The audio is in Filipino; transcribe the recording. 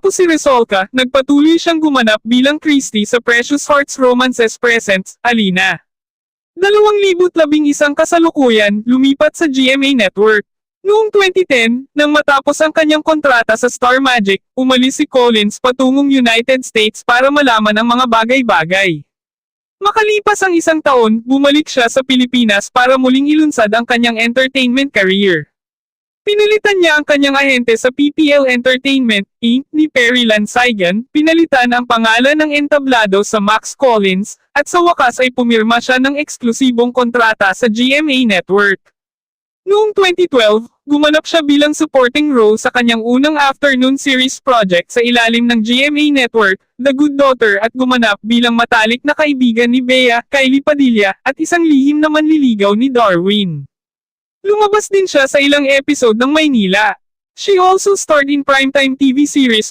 Matapos si Resolka, nagpatuloy siyang gumanap bilang Christy sa Precious Hearts Romances Presents, Alina. 2011 kasalukuyan, lumipat sa GMA Network. Noong 2010, nang matapos ang kanyang kontrata sa Star Magic, umalis si Collins patungong United States para malaman ang mga bagay-bagay. Makalipas ang isang taon, bumalik siya sa Pilipinas para muling ilunsad ang kanyang entertainment career. Pinilitan niya ang kanyang ahente sa PPL Entertainment, Inc. ni Perry Lansaigan, pinalitan ang pangalan ng entablado sa Max Collins, at sa wakas ay pumirma siya ng eksklusibong kontrata sa GMA Network. Noong 2012, gumanap siya bilang supporting role sa kanyang unang afternoon series project sa ilalim ng GMA Network, The Good Daughter at gumanap bilang matalik na kaibigan ni Bea, Kylie Padilla, at isang lihim na manliligaw ni Darwin. Lumabas din siya sa ilang episode ng Maynila. She also starred in primetime TV series